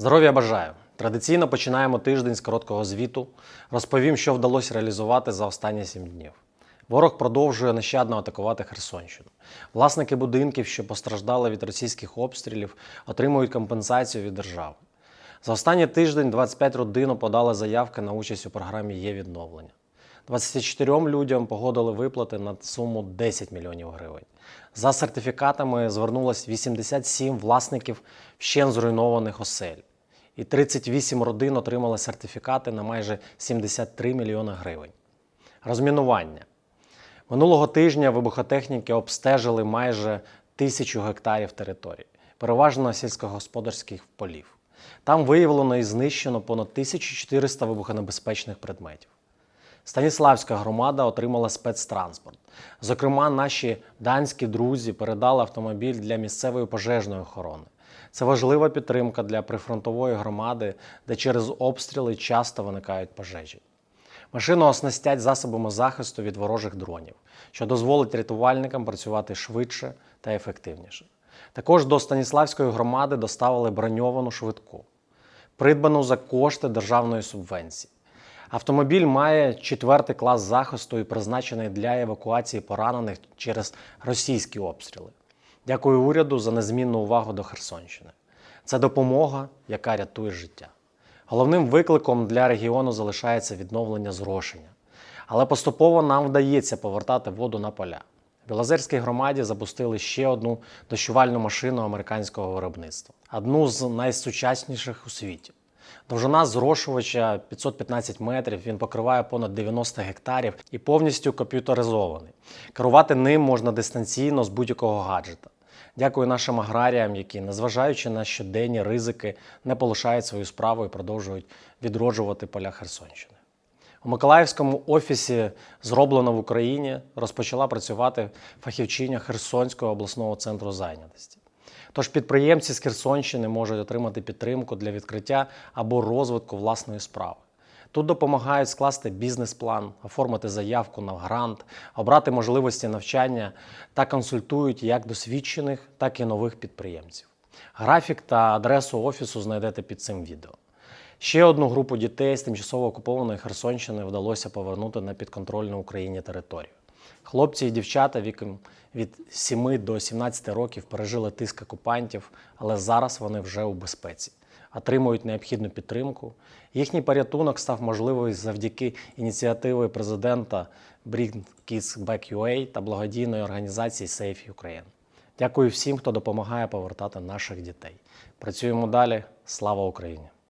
Здоров'я бажаю! Традиційно починаємо тиждень з короткого звіту. Розповім, що вдалося реалізувати за останні сім днів. Ворог продовжує нещадно атакувати Херсонщину. Власники будинків, що постраждали від російських обстрілів, отримують компенсацію від держави. За останній тиждень 25 родин подали заявки на участь у програмі Є відновлення. 24 людям погодили виплати на суму 10 мільйонів гривень. За сертифікатами звернулось 87 власників вщен зруйнованих осель. І 38 родин отримали сертифікати на майже 73 мільйони гривень. Розмінування. Минулого тижня вибухотехніки обстежили майже тисячу гектарів території, переважно сільськогосподарських полів. Там виявлено і знищено понад 1400 вибухонебезпечних предметів. Станіславська громада отримала спецтранспорт. Зокрема, наші данські друзі передали автомобіль для місцевої пожежної охорони. Це важлива підтримка для прифронтової громади, де через обстріли часто виникають пожежі. Машину оснастять засобами захисту від ворожих дронів, що дозволить рятувальникам працювати швидше та ефективніше. Також до Станіславської громади доставили броньовану швидку, придбану за кошти державної субвенції. Автомобіль має четвертий клас захисту і призначений для евакуації поранених через російські обстріли. Дякую уряду за незмінну увагу до Херсонщини. Це допомога, яка рятує життя. Головним викликом для регіону залишається відновлення зрошення. Але поступово нам вдається повертати воду на поля. Білозерській громаді запустили ще одну дощувальну машину американського виробництва, одну з найсучасніших у світі. Довжина зрошувача 515 метрів, він покриває понад 90 гектарів і повністю комп'ютеризований. Керувати ним можна дистанційно з будь-якого гаджета. Дякую нашим аграріям, які, незважаючи на щоденні ризики, не полишають свою справу і продовжують відроджувати поля Херсонщини. У Миколаївському офісі зроблено в Україні розпочала працювати фахівчиня Херсонського обласного центру зайнятості. Тож підприємці з Херсонщини можуть отримати підтримку для відкриття або розвитку власної справи. Тут допомагають скласти бізнес-план, оформити заявку на грант, обрати можливості навчання та консультують як досвідчених, так і нових підприємців. Графік та адресу офісу знайдете під цим відео. Ще одну групу дітей з тимчасово окупованої Херсонщини вдалося повернути на підконтрольну Україні територію. Хлопці і дівчата віком від 7 до 17 років пережили тиск окупантів, але зараз вони вже у безпеці, отримують необхідну підтримку. Їхній порятунок став можливий завдяки ініціативи президента Bring Kids Back UA та благодійної організації Safe Ukraine. Дякую всім, хто допомагає повертати наших дітей. Працюємо далі. Слава Україні!